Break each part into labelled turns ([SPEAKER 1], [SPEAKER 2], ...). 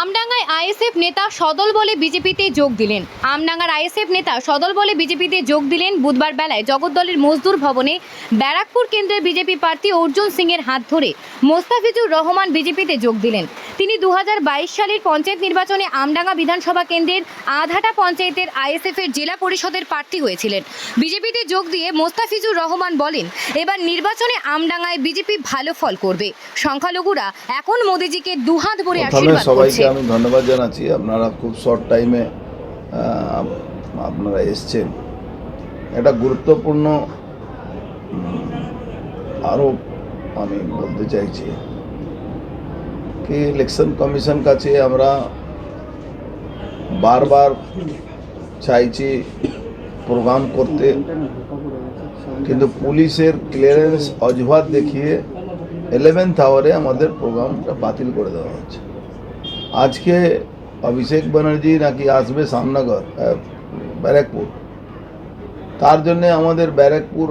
[SPEAKER 1] আমডাঙ্গায় ISF নেতা সদল বলে বিজেপিতে যোগ দিলেন আমডাঙ্গার আইএসএফ নেতা সদল বলে বিজেপিতে যোগ দিলেন বুধবার বেলায় জগদ্দলের মজদুর ভবনে ব্যারাকপুর কেন্দ্রের বিজেপি প্রার্থী অর্জুন সিংয়ের হাত ধরে মোস্তাফিজুর রহমান বিজেপিতে যোগ দিলেন তিনি দু সালের পঞ্চায়েত নির্বাচনে আমডাঙ্গা বিধানসভা কেন্দ্রের আধাটা পঞ্চায়েতের আইএসএফের জেলা পরিষদের প্রার্থী হয়েছিলেন বিজেপিতে যোগ দিয়ে মোস্তাফিজুর রহমান বলেন এবার নির্বাচনে আমডাঙ্গায় বিজেপি ভালো ফল করবে সংখ্যালঘুরা এখন মোদিজিকে দুহাত ভরে আশীর্বাদ
[SPEAKER 2] করছে জানাচ্ছি আমি ধন্যবাদ জানাচ্ছি আপনারা খুব শর্ট টাইমে আপনারা এসছেন এটা গুরুত্বপূর্ণ আরও আমি বলতে চাইছি কি ইলেকশন কমিশন কাছে আমরা বারবার চাইছি প্রোগ্রাম করতে কিন্তু পুলিশের ক্লিয়ারেন্স অজুহাত দেখিয়ে ইলেভেন্থ আওয়ারে আমাদের প্রোগ্রামটা বাতিল করে দেওয়া হচ্ছে আজকে অভিষেক ব্যানার্জি নাকি আসবে সামনগর ব্যারাকপুর তার জন্য আমাদের ব্যারাকপুর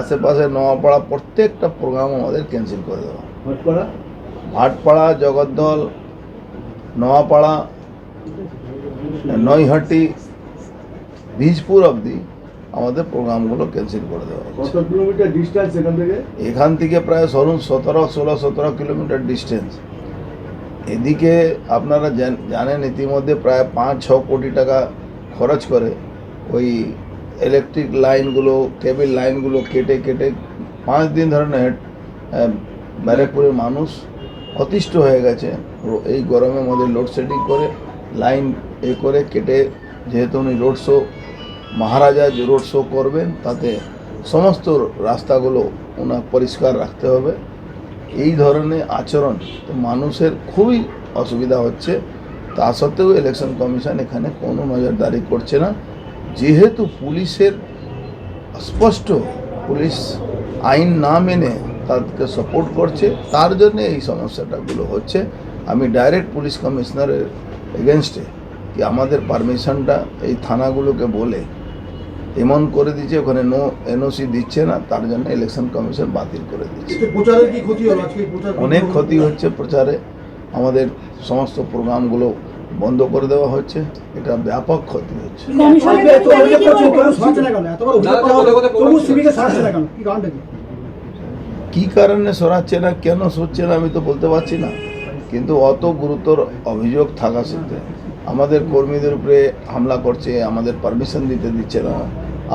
[SPEAKER 2] আশেপাশে নওয়াপাড়া প্রত্যেকটা প্রোগ্রাম আমাদের ক্যান্সেল করে দেওয়া ভাটপাড়া জগদ্দল নওয়াপাড়া নৈহাটি বীজপুর অবধি আমাদের প্রোগ্রামগুলো ক্যান্সেল করে দেওয়া
[SPEAKER 3] কত কিলোমিটার ডিস্টেন্স এখান থেকে
[SPEAKER 2] এখান থেকে প্রায় সরুন সতেরো ষোলো সতেরো কিলোমিটার ডিস্টেন্স এদিকে আপনারা জানেন ইতিমধ্যে প্রায় পাঁচ ছ কোটি টাকা খরচ করে ওই ইলেকট্রিক লাইনগুলো কেবিল লাইনগুলো কেটে কেটে পাঁচ দিন ধরে ব্যারাকপুরের মানুষ অতিষ্ঠ হয়ে গেছে এই গরমের মধ্যে লোডশেডিং করে লাইন এ করে কেটে যেহেতু উনি রোড শো মহারাজা যে রোড শো করবেন তাতে সমস্ত রাস্তাগুলো ওনার পরিষ্কার রাখতে হবে এই ধরনের আচরণ মানুষের খুবই অসুবিধা হচ্ছে তা সত্ত্বেও ইলেকশন কমিশন এখানে কোনো নজরদারি করছে না যেহেতু পুলিশের স্পষ্ট পুলিশ আইন না মেনে তাদেরকে সাপোর্ট করছে তার জন্য এই সমস্যাটাগুলো হচ্ছে আমি ডাইরেক্ট পুলিশ কমিশনারের এগেনস্টে কি আমাদের পারমিশনটা এই থানাগুলোকে বলে এমন করে দিচ্ছে ওখানে নো এনওসি দিচ্ছে না তার জন্য ইলেকশন কমিশন বাতিল করে দিচ্ছে অনেক ক্ষতি হচ্ছে প্রচারে আমাদের সমস্ত প্রোগ্রামগুলো বন্ধ করে দেওয়া হচ্ছে এটা ব্যাপক ক্ষতি হচ্ছে কি কারণে সরাচ্ছে না কেন সরছে না আমি তো বলতে পারছি না কিন্তু অত গুরুতর অভিযোগ থাকা সত্ত্বেও আমাদের কর্মীদের উপরে হামলা করছে আমাদের পারমিশন দিতে দিচ্ছে না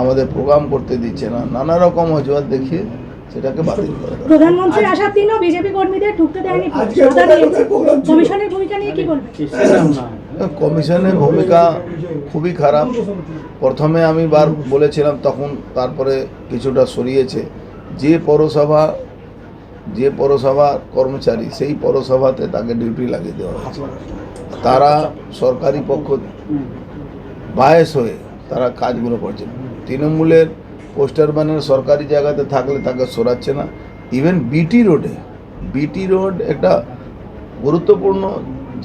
[SPEAKER 2] আমাদের প্রোগ্রাম করতে দিচ্ছে না নানা রকম অজুহাত দেখিয়ে সেটাকে বাতিল করে
[SPEAKER 1] প্রধানমন্ত্রীর বিজেপি কর্মীদের ঢুকতে দেয়নি কমিশনের ভূমিকা
[SPEAKER 2] নিয়ে কি বলবেন কমিশনের ভূমিকা খুবই খারাপ প্রথমে আমি বার বলেছিলাম তখন তারপরে কিছুটা সরিয়েছে যে পৌরসভা যে পৌরসভা কর্মচারী সেই পৌরসভাতে তাকে ডিউটি লাগিয়ে দেওয়া হয়েছে তারা সরকারি পক্ষ বায়স হয়ে তারা কাজগুলো করছে তৃণমূলের পোস্টার ব্যানার সরকারি জায়গাতে থাকলে তাকে সরাচ্ছে না ইভেন বিটি রোডে বিটি রোড একটা গুরুত্বপূর্ণ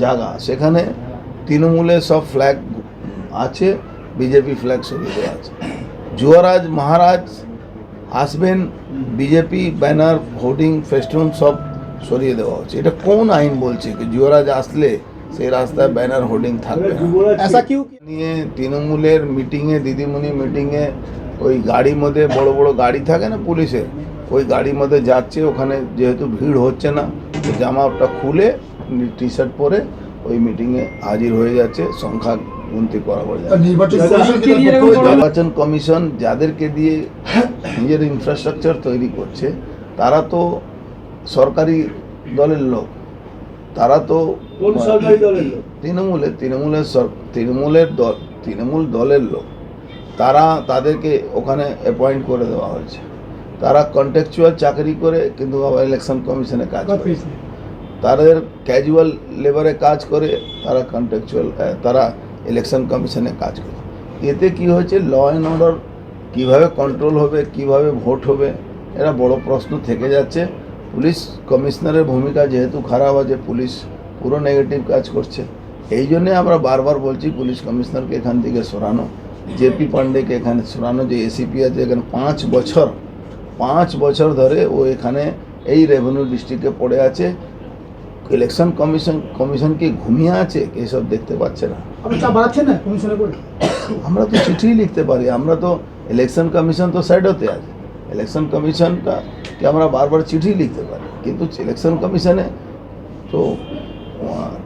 [SPEAKER 2] জায়গা সেখানে তৃণমূলের সব ফ্ল্যাগ আছে বিজেপি ফ্ল্যাগ সরিয়ে দেওয়া আছে যুবরাজ মহারাজ আসবেন বিজেপি ব্যানার হোর্ডিং ফেস্টুন সব সরিয়ে দেওয়া হচ্ছে এটা কোন আইন বলছে যুবরাজ আসলে সেই রাস্তায় ব্যানার হোর্ডিং থাকবে নিয়ে তৃণমূলের মিটিংয়ে দিদিমণি মিটিংয়ে ওই গাড়ির মধ্যে বড় বড় গাড়ি থাকে না পুলিশের ওই গাড়ির মধ্যে যাচ্ছে ওখানে যেহেতু ভিড় হচ্ছে না জামাটা খুলে টি শার্ট পরে ওই মিটিংয়ে হাজির হয়ে যাচ্ছে সংখ্যা মন্ত্রী করা বলে নির্বাচন কমিশন যাদেরকে দিয়ে নিজের ইনফ্রাস্ট্রাকচার তৈরি করছে তারা তো সরকারি দলের লোক তারা তো তৃণমূলে তৃণমূলের তৃণমূলের দল তৃণমূল দলের লোক তারা তাদেরকে ওখানে অ্যাপয়েন্ট করে দেওয়া হয়েছে তারা কন্ট্রাকচুয়াল চাকরি করে কিন্তু আবার ইলেকশন কমিশনে কাজ তাদের ক্যাজুয়াল লেবারে কাজ করে তারা কন্ট্রাকচুয়াল তারা ইলেকশন কমিশনে কাজ করে এতে কি হয়েছে ল অ্যান্ড অর্ডার কীভাবে কন্ট্রোল হবে কিভাবে ভোট হবে এরা বড় প্রশ্ন থেকে যাচ্ছে পুলিশ কমিশনারের ভূমিকা যেহেতু খারাপ আছে পুলিশ পুরো নেগেটিভ কাজ করছে এই জন্যে আমরা বারবার বলছি পুলিশ কমিশনারকে এখান থেকে সরানো জেপি পান্ডেকে এখানে সরানো যে এসিপি আছে এখানে পাঁচ বছর পাঁচ বছর ধরে ও এখানে এই রেভিনিউ ডিস্ট্রিক্টে পড়ে আছে ইলেকশন কমিশন কমিশন কি ঘুমিয়ে আছে কি সব দেখতে পাচ্ছে না আমরা তো চিঠি লিখতে পারি আমরা তো ইলেকশন কমিশন তো সাইড হতে আছে ইলেকশন কমিশনটা কি আমরা বারবার চিঠি লিখতে পারি কিন্তু ইলেকশন কমিশনে তো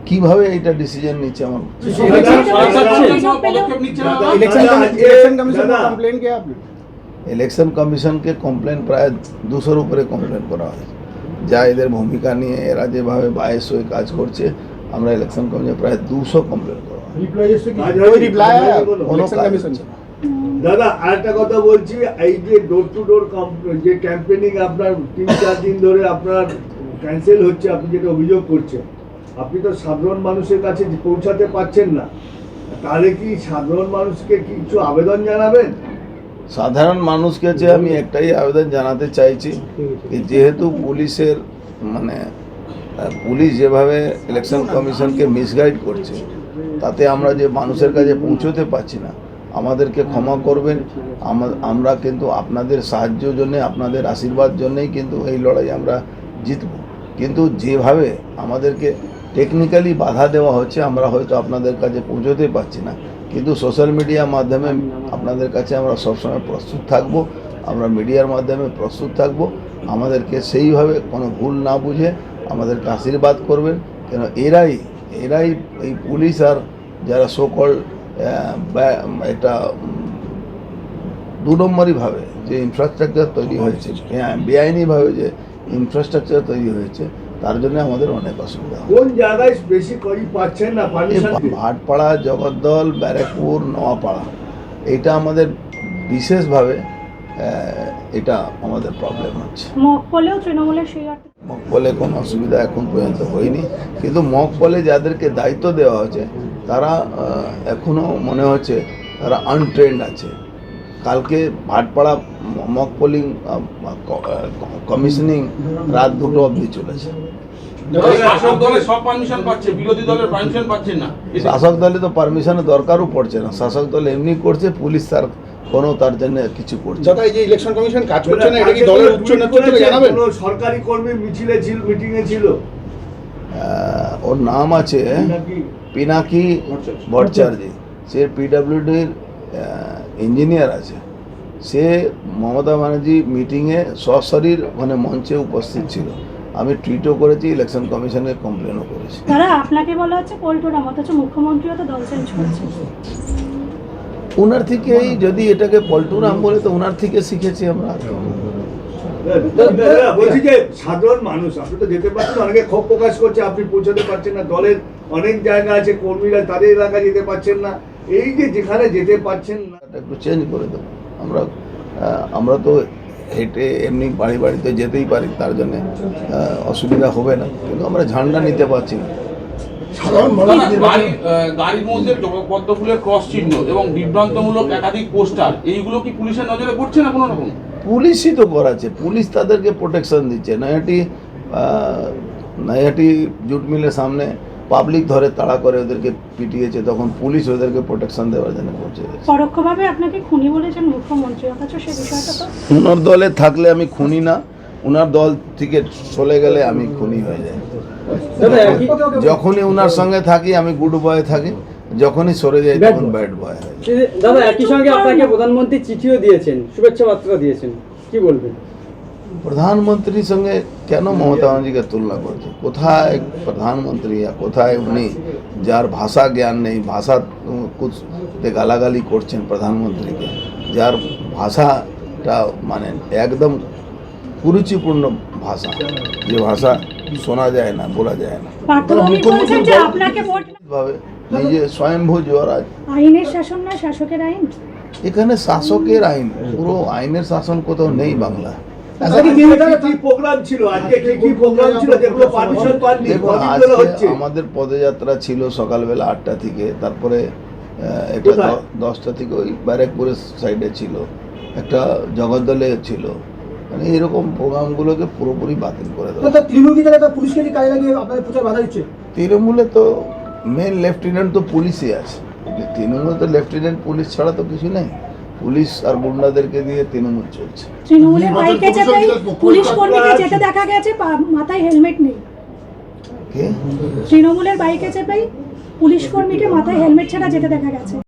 [SPEAKER 2] কিভাবে এটা ডিসিশন নিচ্ছে আমার ইলেকশন কমিশনকে কমপ্লেন প্রায় দুশোর উপরে কমপ্লেন করা হয়েছে যা এদের ভূমিকা নিয়ে এরা যেভাবে বায়েস হয়ে কাজ করছে আমরা ইলেকশন কমিশনে প্রায় দুশো কমপ্লেন করবো হ্যাঁ, কোনো কাজ
[SPEAKER 3] হচ্ছে দাদা আরেকটা কথা বলছি এই যে ডোর টু ডোর যে ক্যাম্পেনিং আপনার তিন চার দিন ধরে আপনার ক্যান্সেল হচ্ছে আপনি যেটা অভিযোগ করছেন আপনি তো সাধারণ মানুষের কাছে পৌঁছাতে পারছেন না তাহলে কি সাধারণ মানুষকে কিছু আবেদন জানাবেন
[SPEAKER 2] সাধারণ মানুষ কাছে আমি একটাই আবেদন জানাতে চাইছি যেহেতু পুলিশের মানে পুলিশ যেভাবে ইলেকশন কমিশনকে মিসগাইড করছে তাতে আমরা যে মানুষের কাছে পৌঁছতে পারছি না আমাদেরকে ক্ষমা করবেন আমরা কিন্তু আপনাদের সাহায্য জন্যে আপনাদের আশীর্বাদ জন্যেই কিন্তু এই লড়াই আমরা জিতব কিন্তু যেভাবে আমাদেরকে টেকনিক্যালি বাধা দেওয়া হচ্ছে আমরা হয়তো আপনাদের কাছে পৌঁছতে পারছি না কিন্তু সোশ্যাল মিডিয়ার মাধ্যমে আপনাদের কাছে আমরা সবসময় প্রস্তুত থাকব আমরা মিডিয়ার মাধ্যমে প্রস্তুত থাকব আমাদেরকে সেইভাবে কোনো ভুল না বুঝে আমাদেরকে আশীর্বাদ করবেন কেন এরাই এরাই এই পুলিশ আর যারা সকল এটা দু নম্বরইভাবে যে ইনফ্রাস্ট্রাকচার তৈরি হয়েছে হ্যাঁ, বেআইনিভাবে যে ইনফ্রাস্ট্রাকচার তৈরি হয়েছে তার জন্য আমাদের অনেক অসুবিধা
[SPEAKER 3] কোন জায়গায় বেশি করি পাচ্ছেন না
[SPEAKER 2] ভাটপাড়া জগদ্দল ব্যারাকপুর নোয়াপাড়া এটা আমাদের বিশেষভাবে এটা আমাদের প্রবলেম হচ্ছে মকবলেও তৃণমূলের সেই মকবলে কোনো অসুবিধা এখন পর্যন্ত হয়নি কিন্তু মকবলে যাদেরকে দায়িত্ব দেওয়া হয়েছে তারা এখনও মনে হচ্ছে তারা আনট্রেন্ড আছে কালকে ভাটপাড়া মক পোলিং কমিশনিং রাত দুটো অবধি চলেছে শাসক দলে তো পারমিশনের দরকারও পড়ছে না শাসক দল এমনি করছে পুলিশ তার কোনো তার জন্য কিছু করছে
[SPEAKER 3] দাদা এই যে ইলেকশন কমিশন কাজ করছে না এটা কি দলের উচ্চ নেতৃত্ব জানাবেন সরকারি কর্মী মিছিলে ছিল মিটিং এ ছিল
[SPEAKER 2] ওর নাম আছে পিনাকি ভট্টাচার্য সে পিডব্লিউডির ইঞ্জিনিয়ার আছে সে মমতা ব্যানার্জি মিটিংয়ে সশরীর মানে মঞ্চে উপস্থিত ছিল আমি টুইটও করেছি ইলেকশন কমিশনে কমপ্লেনও করেছি
[SPEAKER 1] তারা আপনাকে বলা হচ্ছে তো
[SPEAKER 2] ওনার থেকেই যদি এটাকে নাম বলে তো ওনার থেকে শিখেছি আমরা
[SPEAKER 3] বলছি যে সাধারণ মানুষ আপনি তো যেতে পারছেন অনেকে ক্ষোভ প্রকাশ করছে আপনি পৌঁছাতে পারছেন না দলের অনেক জায়গা আছে কর্মীরা তাদের এলাকায় যেতে পারছেন না এই যে যেখানে যেতে পারছেন না
[SPEAKER 2] একটু চেঞ্জ করে দেবো আমরা আমরা তো হেঁটে এমনি বাড়ি বাড়িতে যেতেই পারি তার জন্য অসুবিধা হবে না কিন্তু আমরা ঝান্ডা নিতে পারছি না
[SPEAKER 3] বিভ্রান্তমূলক পোস্টার এইগুলো কি পুলিশের নজরে পড়ছে
[SPEAKER 2] পুলিশই তো করাচ্ছে পুলিশ তাদেরকে প্রোটেকশন দিচ্ছে নয়াটি নয়াটি জুট মিলের সামনে পাবলিক ধরে তাড়া করে ওদেরকে পিটিয়েছে তখন পুলিশ ওদেরকে প্রোটেকশন দেওয়ার জন্য পৌঁছে গেছে
[SPEAKER 1] পরোক্ষভাবে আপনাকে খুনি বলেছেন মুখ্যমন্ত্রী অথচ সে বিষয়টা তো
[SPEAKER 2] ওনার দলে থাকলে আমি খুনি না ওনার দল থেকে চলে গেলে আমি খুনি হয়ে যাই যখনই ওনার সঙ্গে থাকি আমি গুড বয় থাকি যখনই সরে যাই তখন ব্যাড বয়
[SPEAKER 3] দাদা একই সঙ্গে আপনাকে প্রধানমন্ত্রী চিঠিও দিয়েছেন শুভেচ্ছা বার্তা দিয়েছেন কি বলবেন
[SPEAKER 2] প্রধানমন্ত্রীর সঙ্গে কেন মমতা ব্যানার্জিকে তুলনা করছে কোথায় প্রধানমন্ত্রী কোথায় উনি যার ভাষা জ্ঞান নেই ভাষা কুচতে গালাগালি করছেন প্রধানমন্ত্রীকে যার ভাষাটা মানে একদম কুরুচিপূর্ণ ভাষা যে ভাষা শোনা যায় না বলা যায় না নিজে স্বয়ংভূ যুবরাজ
[SPEAKER 1] আইনের শাসন না শাসকের আইন
[SPEAKER 2] এখানে শাসকের আইন পুরো আইনের শাসন কোথাও নেই বাংলা
[SPEAKER 3] আমাদের
[SPEAKER 2] পদযাত্রা ছিল সকালবেলা আটটা থেকে তারপরে একটা দশটা থেকে ওই ব্যারাকপুরের সাইডে ছিল একটা জগদ্দলে ছিল মানে এরকম প্রোগ্রামগুলোকে পুরোপুরি বাতিল করে দেওয়া
[SPEAKER 3] তৃণমূল কি পুলিশকে কাজে লাগিয়ে আপনাদের প্রচার বাধা দিচ্ছে
[SPEAKER 2] তৃণমূলে তো মেন লেফটেন্যান্ট তো পুলিশই আছে তৃণমূলে তো লেফটেন্যান্ট পুলিশ ছাড়া তো কিছু নেই পুলিশ আর গুন্ডাদেরকে দিয়ে তৃণমূল চলছে
[SPEAKER 1] তৃণমূলের বাইকে যেতে পুলিশ কর্মীকে যেতে দেখা গেছে মাথায় হেলমেট নেই তৃণমূলের বাইকে চেপেই পুলিশ কর্মীকে মাথায় হেলমেট ছাড়া যেতে দেখা গেছে